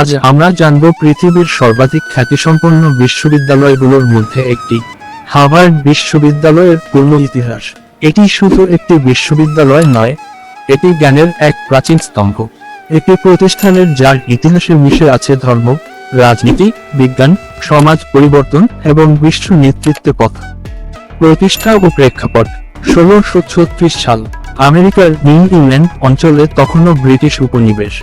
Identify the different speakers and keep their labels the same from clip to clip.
Speaker 1: আজ আমরা জানব পৃথিবীর সর্বাধিক খ্যাতিসম্পন্ন বিশ্ববিদ্যালয়গুলোর মধ্যে একটি, হার্ভার্ড বিশ্ববিদ্যালয়ের পূর্ণ ইতিহাস। এটি শুধু একটি বিশ্ববিদ্যালয় নয়, এটি জ্ঞানের এক প্রাচীন স্তম্ভ। একটি প্রতিষ্ঠানের যার ইতিহাসে মিশে আছে ধর্ম, রাজনীতি, বিজ্ঞান, সমাজ পরিবর্তন এবং বিশ্ব নেতৃত্বের পথ। প্রতিষ্ঠা ও প্রেক্ষাপট, ষোলোশো সাল। আমেরিকার নিউ ইংল্যান্ড অঞ্চলে তখনও ব্রিটিশ উপনিবেশ।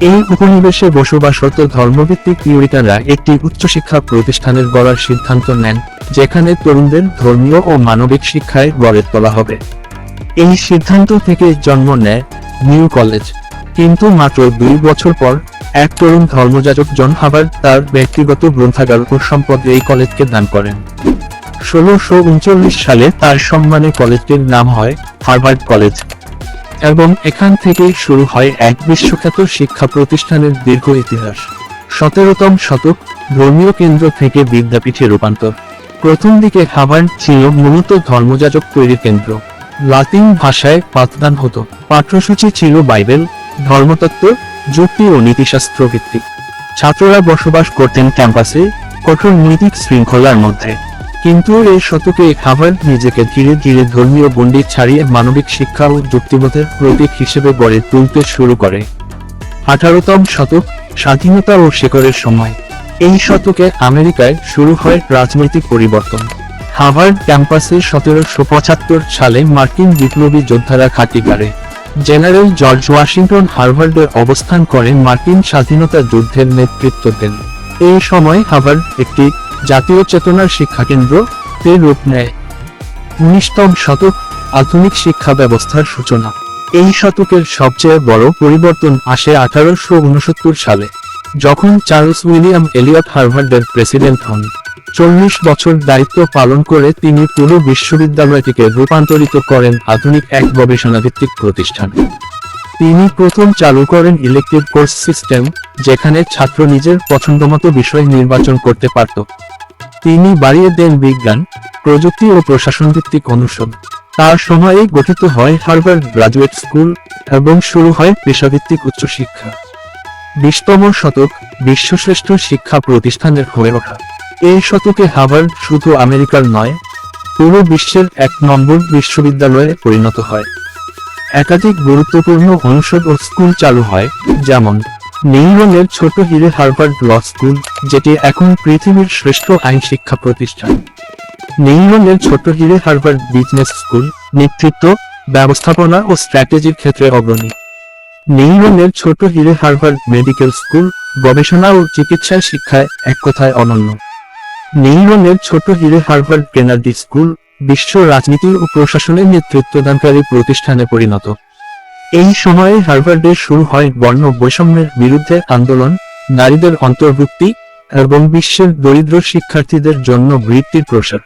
Speaker 1: এই উপনিবেশে বসবাসরত ধর্মভিত্তিক ইউরিটানরা একটি উচ্চশিক্ষা প্রতিষ্ঠানের গড়ার সিদ্ধান্ত নেন, যেখানে তরুণদের ধর্মীয় ও মানবিক শিক্ষায় গড়ে তোলা হবে। এই সিদ্ধান্ত থেকে জন্ম নেয় নিউ কলেজ। কিন্তু মাত্র দুই বছর পর, এক তরুণ ধর্মযাজক জন হাবার তার ব্যক্তিগত গ্রন্থাগার সম্পদ এই কলেজকে দান করেন। ষোলোশো উনচল্লিশ সালে তার সম্মানে কলেজটির নাম হয় হার্ভার্ড কলেজ এবং এখান থেকেই শুরু হয় এক বিশ্বখ্যাত শিক্ষা প্রতিষ্ঠানের দীর্ঘ ইতিহাস। সতেরোতম শতক, ধর্মীয় কেন্দ্র থেকে বিদ্যাপীঠে রূপান্তর। প্রথম দিকে হার্ভার্ড ছিল মূলত ধর্মযাজক তৈরির কেন্দ্র। লাতিন ভাষায় পাঠদান হতো। পাঠ্যসূচি ছিল বাইবেল, ধর্মতত্ত্ব, যুক্তি ও নীতিশাস্ত্র ভিত্তিক। ছাত্ররা বসবাস করতেন ক্যাম্পাসে কঠোর নৈতিক শৃঙ্খলার মধ্যে। কিন্তু এই শতকে হাভার্ড নিজেকে ধীরে ধীরে ধর্মীয় গণ্ডি ছাড়িয়ে মানবিক শিক্ষা ও যুক্তিবোধের প্রতীক হিসেবে গড়ে তুলতে শুরু করে। আঠারোতম শতক, স্বাধীনতা ও শেকরের সময়। এই শতকে আমেরিকায় শুরু হয় রাজনৈতিক পরিবর্তন। হাভার্ড ক্যাম্পাসে সতেরোশো পঁচাত্তর সালে মার্কিন বিপ্লবী যোদ্ধারা ঘাঁটি গাড়ে জেনারেল জর্জ ওয়াশিংটন হার্ভার্ডে অবস্থান করে মার্কিন স্বাধীনতা যুদ্ধের নেতৃত্ব দেন। এই সময় হার্ভার্ড একটি জাতীয় চেতনার শিক্ষাকেন্দ্র তে রূপ নেয়। উনিশতম শতক, আধুনিক শিক্ষা ব্যবস্থার সূচনা। এই শতকের সবচেয়ে বড় পরিবর্তন আসে আঠারোশো উনসত্তর সালে, যখন চার্লস উইলিয়াম এলিয়ট হার্ভার্ডের প্রেসিডেন্ট হন। চল্লিশ বছর দায়িত্ব পালন করে তিনি পুরো বিশ্ববিদ্যালয়টিকে রূপান্তরিত করেন আধুনিক এক গবেষণাভিত্তিক প্রতিষ্ঠান। তিনি প্রথম চালু করেন ইলেকটিভ কোর্স সিস্টেম যেখানে ছাত্র নিজের পছন্দমতো বিষয় নির্বাচন করতে পারত। তিনি বাড়িয়ে দেন বিজ্ঞান, প্রযুক্তি ও প্রশাসন ভিত্তিক অনুষদ। তার সময়ে গঠিত হয় হার্ভার্ড গ্রাজুয়েট স্কুল এবং শুরু হয় পেশাভিত্তিক উচ্চশিক্ষা। বিশতম শতক বিশ্বশ্রেষ্ঠ শিক্ষা প্রতিষ্ঠানের হয়ে ওঠা। এই শতকে হার্ভার্ড শুধু আমেরিকার নয়, পুরো বিশ্বের এক নম্বর বিশ্ববিদ্যালয়ে পরিণত হয়। একাধিক গুরুত্বপূর্ণ অনুষদ ও স্কুল চালু হয়, যেমন নিউরনের ছোট হিরে হার্ভার্ড ল স্কুল, যেটি এখন পৃথিবীর শ্রেষ্ঠ আইন শিক্ষা প্রতিষ্ঠান। নিউরনের ছোট হিরে হার্ভার্ড বিজনেস স্কুল, নেতৃত্ব, ব্যবস্থাপনা ও স্ট্র্যাটেজির ক্ষেত্রে অগ্রণী। নিউরনের ছোট হিরে হার্ভার্ড মেডিকেল স্কুল, গবেষণা ও চিকিৎসা শিক্ষায় এক কথায় অনন্য। নিউরনের ছোট হিরে হার্ভার্ড কেনার্ডি স্কুল বিশ্ব রাজনীতি ও প্রশাসনের নেতৃত্বদানকারী প্রতিষ্ঠানে পরিণত। এই সময়ে হার্ভার্ডে শুরু হয় বর্ণ বৈষম্যের বিরুদ্ধে আন্দোলন, নারীদের অন্তর্ভুক্তি এবং বিশ্বের দরিদ্র শিক্ষার্থীদের জন্য বৃত্তির প্রসার।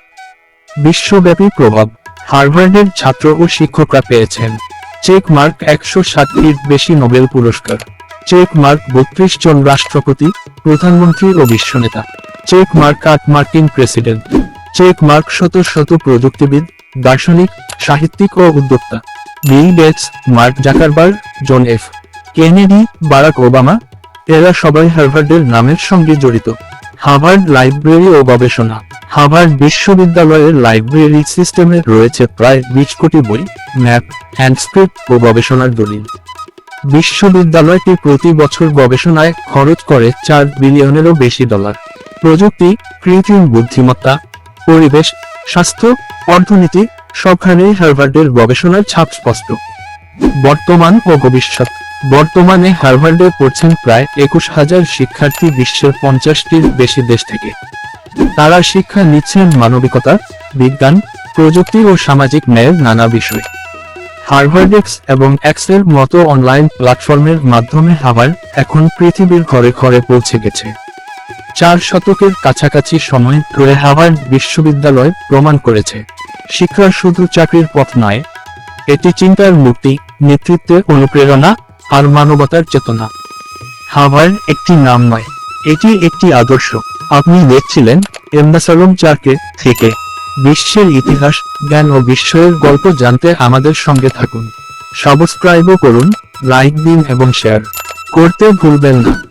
Speaker 1: বিশ্বব্যাপী প্রভাব হার্ভার্ডের ছাত্র ও শিক্ষকরা পেয়েছেন। চেক মার্ক একশো ষাটটির বেশি নোবেল পুরস্কার। চেক মার্ক বত্রিশ জন রাষ্ট্রপতি, প্রধানমন্ত্রী ও বিশ্বনেতা চেক মার্ক আট মার্কিন প্রেসিডেন্ট। চেক মার্ক শত শত প্রযুক্তিবিদ, দার্শনিক, সাহিত্যিক ও উদ্যোক্তা। Bill Gates, Mark Zuckerberg, John F. Kennedy, Barack Obama, এরা সবাই হার্ভার্ডের নামের সঙ্গে জড়িত। হার্ভার্ড লাইব্রেরি ও গবেষণা। হার্ভার্ড বিশ্ববিদ্যালয়ের লাইব্রেরি সিস্টেমে রয়েছে প্রায় বিশ কোটি বই, ম্যাপ, হ্যান্ডস্ক্রিপ্ট ও গবেষণার দলিল। বিশ্ববিদ্যালয়টি প্রতি বছর গবেষণায় খরচ করে চার বিলিয়নেরও বেশি ডলার। প্রযুক্তি, কৃত্রিম বুদ্ধিমত্তা পরিবেশ, স্বাস্থ্য, অর্থনীতি সবখানেই হার্ভার্ডের গবেষণার ছাপ স্পষ্ট। বর্তমান ও ভবিষ্যৎ। বর্তমানে হার্ভার্ডে পড়ছেন প্রায় একুশ হাজার শিক্ষার্থী বিশ্বের পঞ্চাশটির বেশি দেশ থেকে। তারা শিক্ষা নিচ্ছেন মানবিকতা, বিজ্ঞান, প্রযুক্তি ও সামাজিক ন্যায়ের নানা বিষয়। হার্ভার্ডেক্স এবং এক্সের মতো অনলাইন প্ল্যাটফর্মের মাধ্যমে হাভার এখন পৃথিবীর ঘরে ঘরে পৌঁছে গেছে। চার শতকের কাছাকাছি সময় ধরে হাভার্ড বিশ্ববিদ্যালয় প্রমাণ করেছে। শিক্ষা শুধু চাকরির পথ নয়, এটি চিন্তার মুক্তি নেতৃত্বের অনুপ্রেরণা আর মানবতার চেতনা। হাভার্ড একটি নাম নয়, এটি একটি আদর্শ। আপনি দেখছিলেন এমদাসালম চারকে থেকে। বিশ্বের ইতিহাস, জ্ঞান ও বিশ্বের গল্প জানতে আমাদের সঙ্গে থাকুন। সাবস্ক্রাইবও করুন, লাইক দিন এবং শেয়ার। করতে ভুলবেন না।